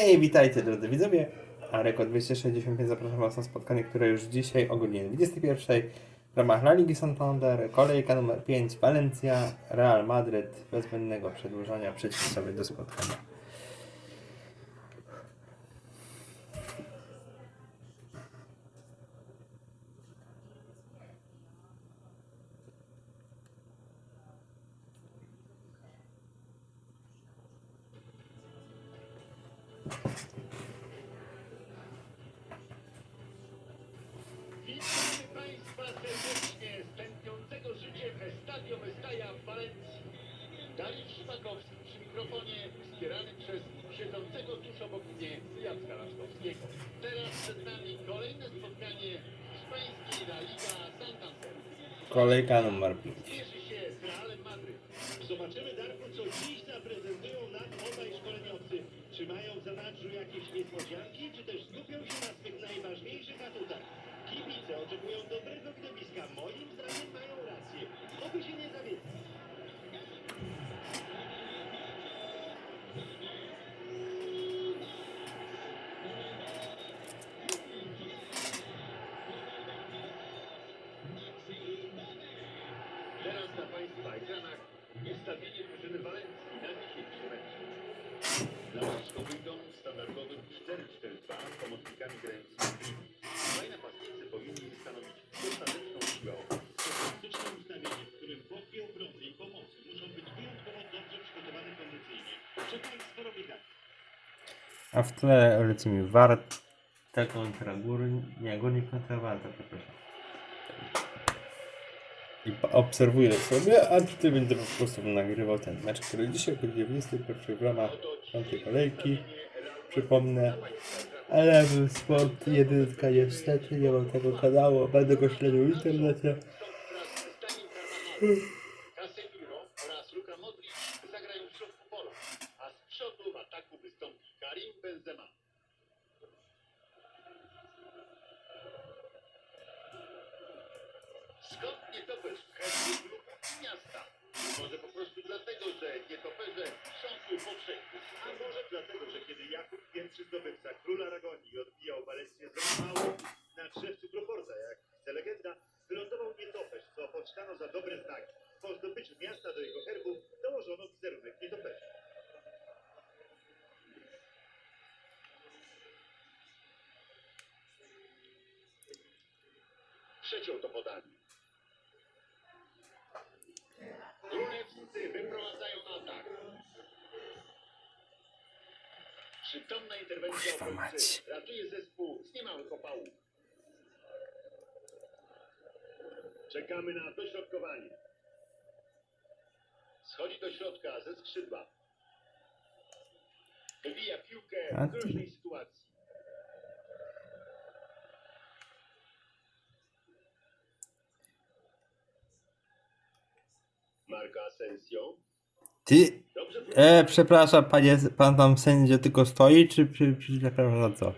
Hej, witajcie drodzy widzowie. Areko 265 zapraszam Was na spotkanie, które już dzisiaj o godzinie 21 w ramach La Ligi Santander, kolejka numer 5 Valencia, Real Madryt bez zbędnego przedłużania przejdźmy sobie do spotkania. Estadio Mestaja w Walencji. Dariusz Szpakowski przy mikrofonie, wspierany przez siedzącego tuż obok mnie Jacka Raszkowskiego. Teraz przed nami kolejne spotkanie hiszpańskiej La Liga Santander. Kolejka numer 5. Cieszy się z Realem Madryt. Zobaczymy, Darku, co dziś zaprezentują nam obaj szkoleniowcy. Czy mają w zanadrzu jakieś niespodzianki, czy też skupią się na swych najważniejszych atutach? Kibice oczekują dobrego widowiska. Moim zdaniem rację. Oby się nie A w tle leci mi Warta kontra Górnik, nie, Górnik kontra Warta, przepraszam. I obserwuję sobie, a tutaj będę po prostu nagrywał ten mecz, który dzisiaj będzie 21 w ramach piątej kolejki. Przypomnę, ale Sport jedynka niestety nie mam tego kanału, będę go śledził w internecie. Casemiro oraz Luka Modric zagrają w środku pola, a z przodu w ataku wystąpi Karim Benzema. Skąd nietoperz chętnie klubu i miasta? Może po prostu dlatego, że nietoperze są tu. A może dlatego, że kiedy Jakub I zdobywca króla Aragonii odbijał Walencję z mało na drzewcu Proforza, jak chce legenda, wylądował nietoperz, co pocztano za dobre znaki. Po zdobyciu miasta do jego herbu dołożono wizerunek nietoperza. Przeciął to podanie. Królewscy wyprowadzają atak. Przytomna interwencja Kurwa obrońcy ratuje zespół z niemałych opałów. Czekamy na dośrodkowanie. Schodzi do środka ze skrzydła. Wybija piłkę A w ty- groźnej sytuacji. Marco Asensio. Ty, e, przepraszam, panie, pan tam sędzia tylko stoi, czy, czy, czy przepraszam za co?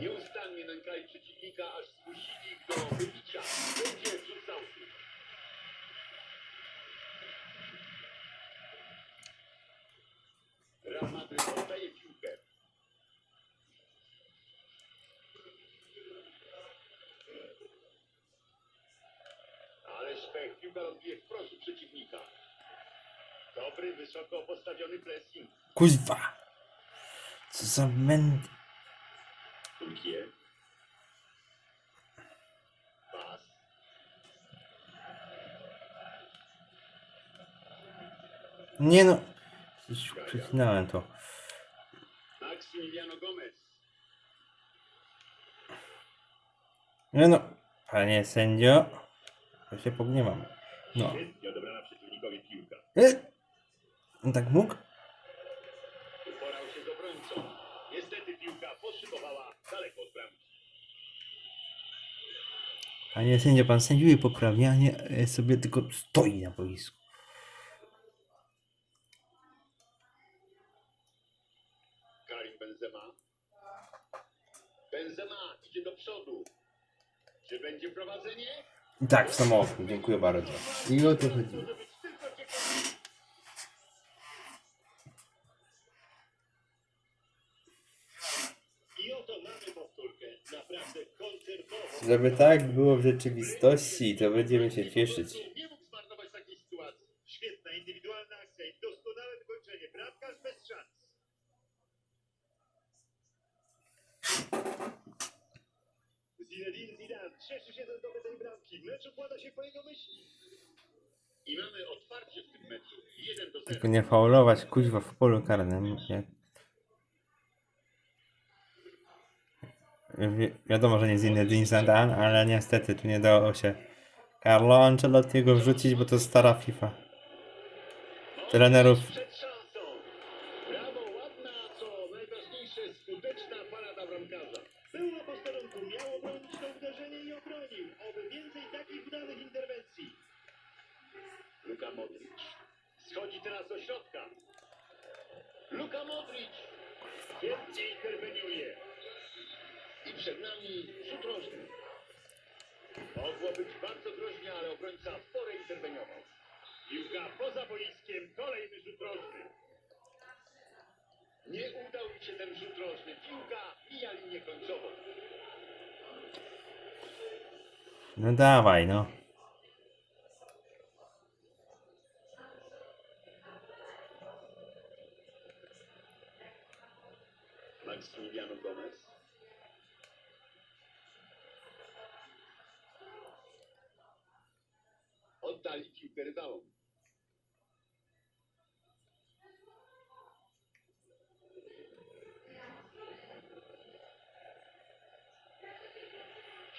Nieustannie nękali przeciwnika, aż zmusili ich do wybicia. Będzie wrzucał. Real Madryt oddaje piłkę. Ale szpech, piłka odbije wprost u przeciwnika. Dobry, wysoko postawiony pressing. Kuźwa! Co za męd... Turkiye. Pas. Nie no. Już Przecinałem to. Maximiliano Gomez. Nie no. Panie sędzio. Ja się pogniewam. No. Świetnie odebrana przeciwnikowi piłka. E? On tak mógł? Uporał się z obrońcą. Niestety piłka poszybowała daleko od bramki. Panie sędzio, pan sędziuje poprawnie, a nie e, sobie tylko stoi na boisku. Karim Benzema. Benzema idzie do przodu. Czy będzie prowadzenie? Tak, w samochód. Dziękuję bardzo. I o to chodzi. Może być Żeby tak było w rzeczywistości, to będziemy się cieszyć. Nie mógł zmarnować takiej sytuacji. Świetna indywidualna akcja i doskonałe wykończenie. Bramkarz bez szans. Zinedine Zidane cieszy się ze zdobytej bramki. Mecz układa się po jego myśli. I mamy otwarcie w tym meczu. 1 do 0. Tylko nie faulować kuźwa w polu karnym. Wi wiadomo, że nie Zinedine Zidane, ale niestety tu nie dało się Carlo Ancelottiego wrzucić, bo to stara FIFA. Trenerów. Luka Modric. Schodzi teraz do środka. Luka Modric. Świetnie interweniuje. I rzut rożny. Mogło być bardzo groźnie, ale obrońca porę interweniował. Piłka poza boiskiem, kolejny rzut rożny. Nie udał mi się ten rzut rożny. Piłka mija linię końcową. No dawaj, no.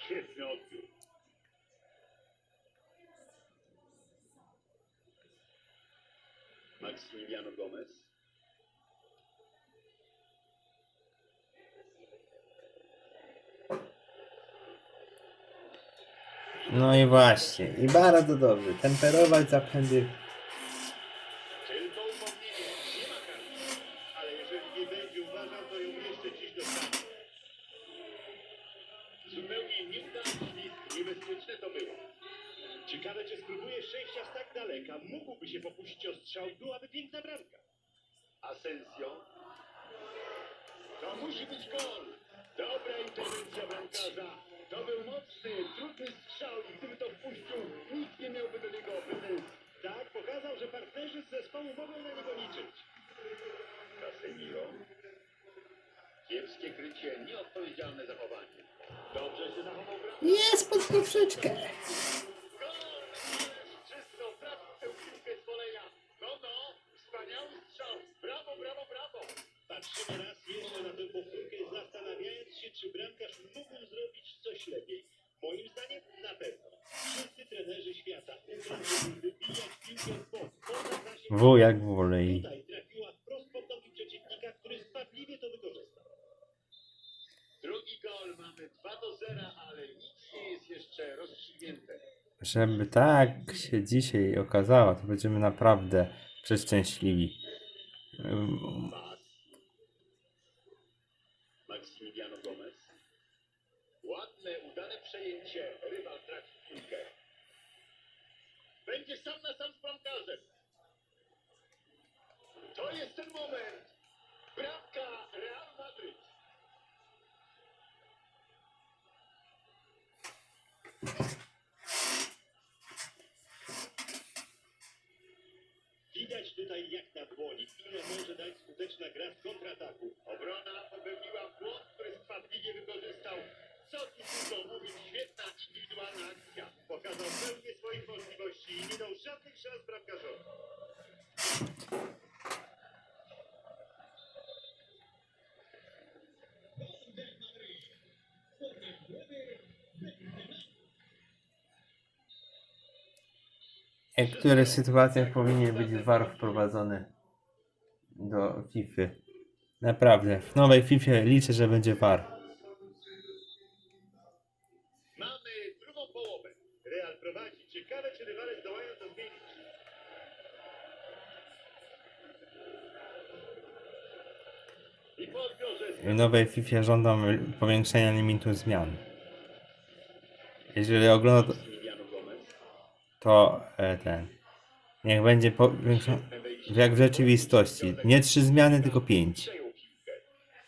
Świetny odbiór. Maximiliano Gomez. No i właśnie. I bardzo dobrze. Temperować zapędy. Tylko upomnienie. Nie ma karty. Ale jeżeli nie będzie uważał, to ją jeszcze Zupełnie nieudany. Niebezpieczne to było. Ciekawe, czy spróbuje przejścia z tak daleka. Mógłby się pokusić o strzał. Byłaby piękna bramka. Asensio. To musi być gol. Dobra interwencja bramkarza. To był mocny, trudny strzał i gdyby to wpuścił, nikt nie miałby do niego pretensji. Tak, pokazał, że partnerzy z zespołu mogą na niego liczyć. Casemiro. Kiepskie krycie, nieodpowiedzialne zachowanie. Dobrze się zachował bramkarz. Jest pod poprzeczkę. Gol! Czysto, trafił tę piłkę z poleja. No, no, wspaniały strzał. Brawo, brawo, brawo. Patrzymy raz jeszcze na tę powtórkę, zastanawiając się, czy bramkarz mógł zrobić coś lepiej. Moim zdaniem na pewno. Wszyscy trenerzy świata wybijać piłkę w bok, poza zasięg. W jak wolej. Tutaj trafiła wprost pod nogi przeciwnika, który spadliwie to wykorzystał. Drugi gol mamy 2 do 0, ale nic nie jest jeszcze rozstrzygnięte. Żeby tak się dzisiaj okazało, to będziemy naprawdę przeszczęśliwi. Widać tutaj jak na dłoni, ile może dać skuteczna gra z kontrataku. Obrona popełniła błąd, który skwapliwie wykorzystał. Co tu dużo mówić, świetna indywidualna akcja. Pokazał pełnię swoich możliwości i nie dał żadnych szans bramkarzowi. W niektórych sytuacjach powinien być VAR wprowadzony do FIFA. Naprawdę. W nowej FIFA liczę, że będzie VAR. Mamy drugą połowę. Real prowadzi. Ciekawe, czy rywale zdołają to zmienić. I po odbiorze W nowej FIFA żądam powiększenia limitu zmian. Jeżeli ogląda to e, ten. Niech będzie po, jak w rzeczywistości. Nie trzy zmiany, tylko pięć.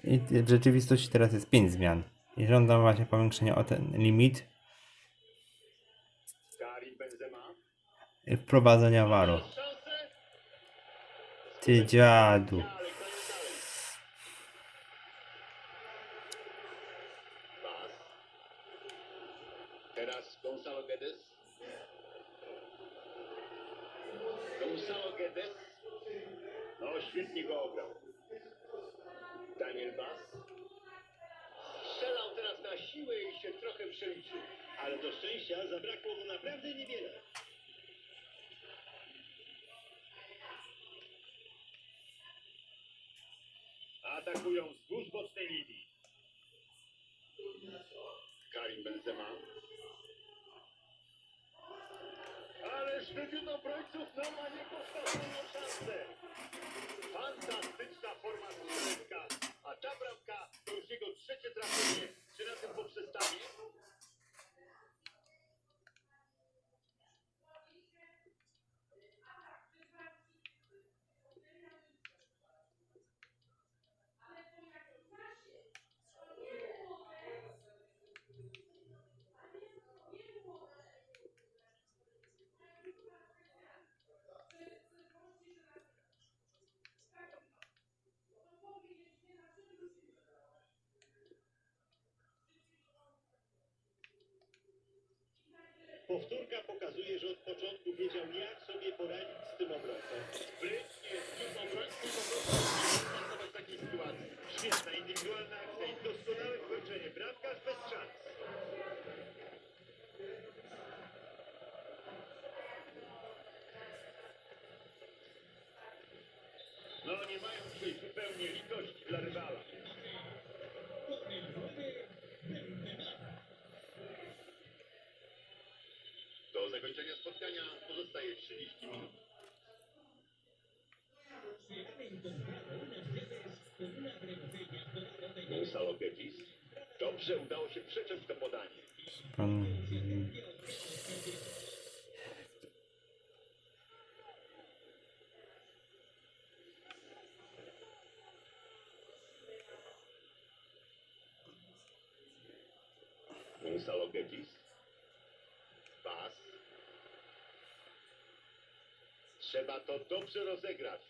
I w rzeczywistości teraz jest pięć zmian. I żądam właśnie powiększenia o ten limit. I wprowadzenia waru. Ty dziadu. Guedes. No, świetnie go ograł. Daniel Bas. Strzelał teraz na siłę i się trochę przeliczył. Ale do szczęścia zabrakło mu naprawdę niewiele. Atakują wzdłuż bocznej linii. Karim Benzema. Wybiód obrońców nam ma niepowtarzalną szansę. Fantastyczna forma strzelecka. A ta bramka to już jego trzecie trafienie. Czy na tym poprzestanie? Powtórka pokazuje, że od początku wiedział, jak sobie poradzić z tym obrońcą. Sprytnie, z tym obrońcą po prostu nie takiej sytuacji. Świetna indywidualna akcja i doskonałe wykończenie. Bramkarz bez szans. No nie mają tutaj zupełnie litości dla rywala. Do zakończenia spotkania pozostaje 30 minut. Gonzalo Betis. Dobrze udało się przeciąć to podanie. Pan... Gonzalo Betis. Trzeba to dobrze rozegrać.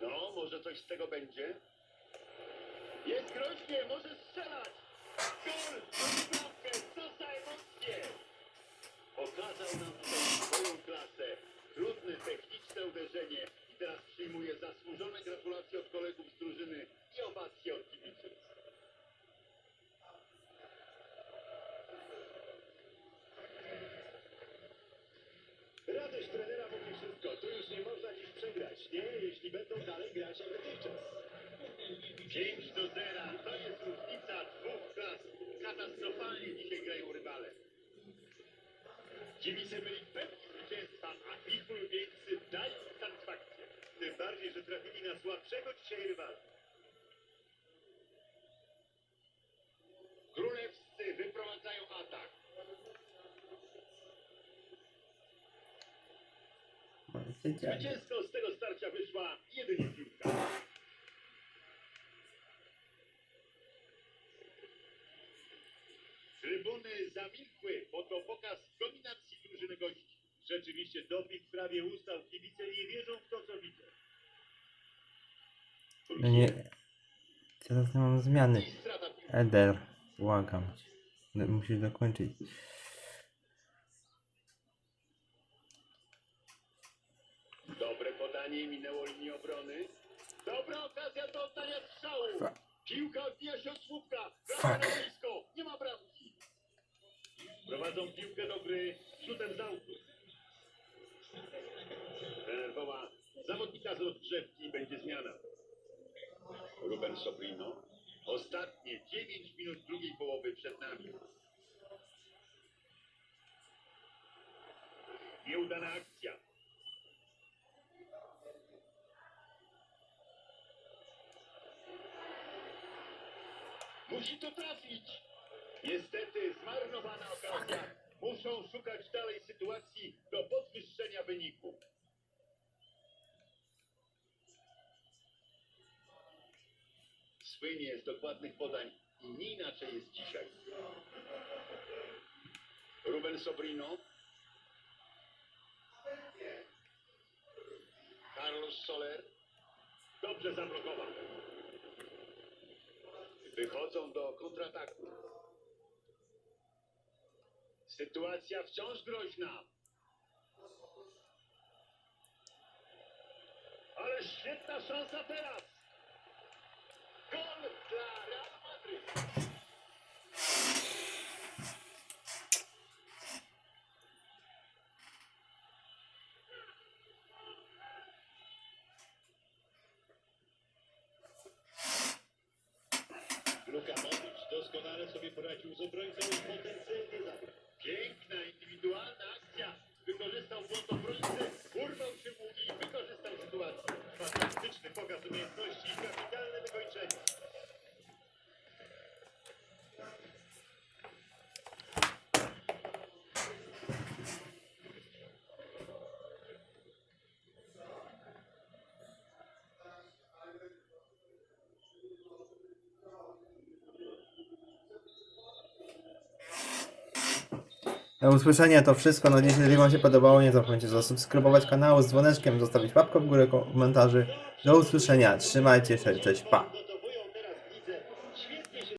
No, może coś z tego będzie? Jest groźnie, może strzelać! Gol! Bramkę! Co za emocje! Okazał nam tutaj Kibice byli pewni zwycięstwa, a ich ulubieńcy dali im satysfakcję. Tym bardziej, że trafili na słabszego dzisiaj rywala. Królewscy wyprowadzają atak. Zwycięsko z tego starcia wyszła jedynie piłka. Doping prawie ustał, kibice nie wierzą w to, co widzą. No nie... Teraz nie mam zmiany. Eder, błagam cię. Musisz dokończyć. Dobre podanie minęło linię obrony. Dobra okazja do oddania strzału. Fuck. Piłka odbija się od słupka. Bramka Fuck. na blisko. Nie ma bramki. Prowadzą piłkę do gry rzutem z autu. Trener woła zawodnika z rozgrzewki będzie zmiana. Ruben Sobrino. Ostatnie 9 minut drugiej połowy przed nami. Nieudana akcja. Musi to trafić. Niestety zmarnowana okazja. Muszą szukać dalej sytuacji do podwyższenia wyniku. Słynie z dokładnych podań i nie inaczej jest dzisiaj. Manuel Sobrino. Carlos Soler. Dobrze zablokował. Wychodzą do kontrataku. Sytuacja wciąż groźna. Ale świetna szansa teraz. Matthews, O'Brien também. Do usłyszenia to wszystko. No jeśli Wam się podobało, nie zapomnijcie zasubskrybować kanału z dzwoneczkiem, zostawić łapkę w górę komentarzy. Do usłyszenia. Trzymajcie się. Cześć. Pa.